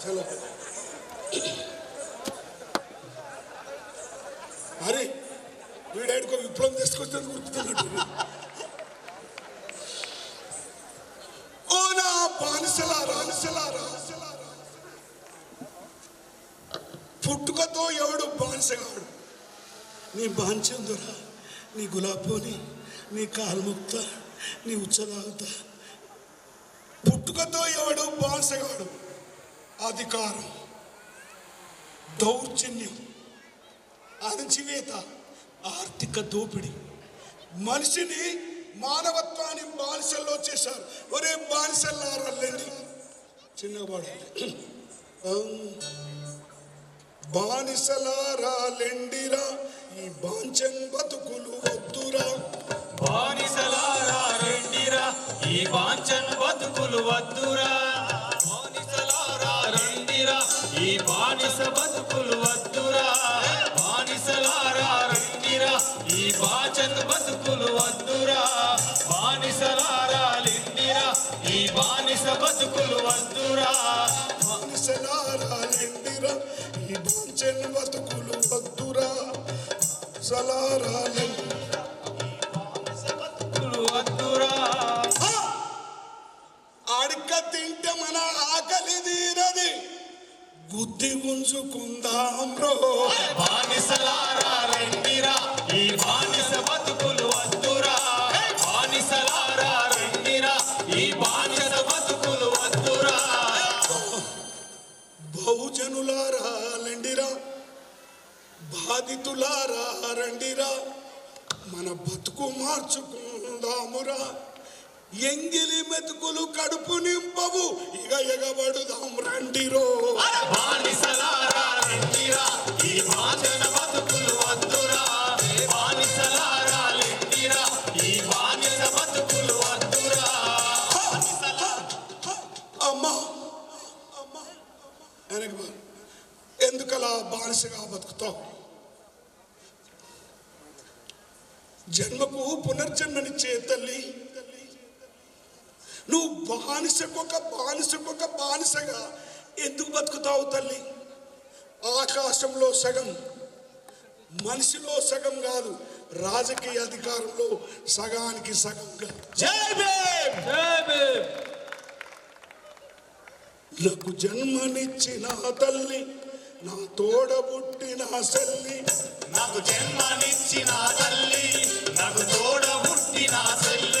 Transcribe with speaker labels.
Speaker 1: చలో. అరే వీడాడికో విప్లవం తీసుకొచ్చింది గుర్తున్నట్టు ఓ నా బానిసలారా బానిసలారా పుట్టుకతో ఎవడు బానిసగాడు? నీ బాంచందురా నీ గులాబోని నీ కాల్ముక్త నీ ఉచ్చదాగుత పుట్టుకతో ఎవడు బానిసగాడు? అధికారం దౌర్జన్యం అణచివేత ఆర్థిక దోపిడీ. మనిషిని మానవత్వాన్ని బానిసల్లో చేశారు. ఒరే బానిసల్లారా లేండి. చిన్నవాడు. బానిసలారా లెండిరా. ఈ బాంచన్ బతుకులు వద్దురా.
Speaker 2: బానిసలారా లెండిరా. ఈ బాంచం బతుకులు వద్దురా. ఈ బానిస బతుకులు వద్దురా. బానిసలారా లెండిరా ఈ
Speaker 1: బాంచన్ బతుకులు వద్దురా. సలారా లెండిరా
Speaker 2: బతుకులు వద్దురా.
Speaker 1: అడక తింటే మన ఆకలి తీరది. బుద్ధి ఉంచుకుందాం రో బహుజనులారా లెండిరా బాధితులారా రండిరా. మన బతుకు మార్చుకుందామురా. ఎంగిలి మెతుకులు కడుపు నింపవు. ఇక ఎగబడుదాం రండిరో.
Speaker 2: బానిసలారా రండిరా. ఈ బానిస బతుకులు వద్దురా. బానిసలారా రండిరా. ఈ బానిస బతుకులు వద్దురా.
Speaker 1: అమ్మా. అమ్మా. వెనక్కి పో. ఎందుకలా బానిసగా బతుకుతావు? జన్మకు పునర్జన్మనిచ్చే తల్లి నువ్వు బానిసకొక బానిసకొక బానిసగా ఎందుకు బతుకుతావు తల్లి? ఆకాశంలో సగం మనిషిలో సగం కాదు రాజకీయ అధికారంలో సగానికి
Speaker 2: భీమ్!
Speaker 1: నాకు జన్మనిచ్చిన తల్లి నా తోడబుట్టిన సెల్లి
Speaker 2: నాకు జన్మనిచ్చిన తల్లి. నాకు తోడ పుట్టిన చెల్లె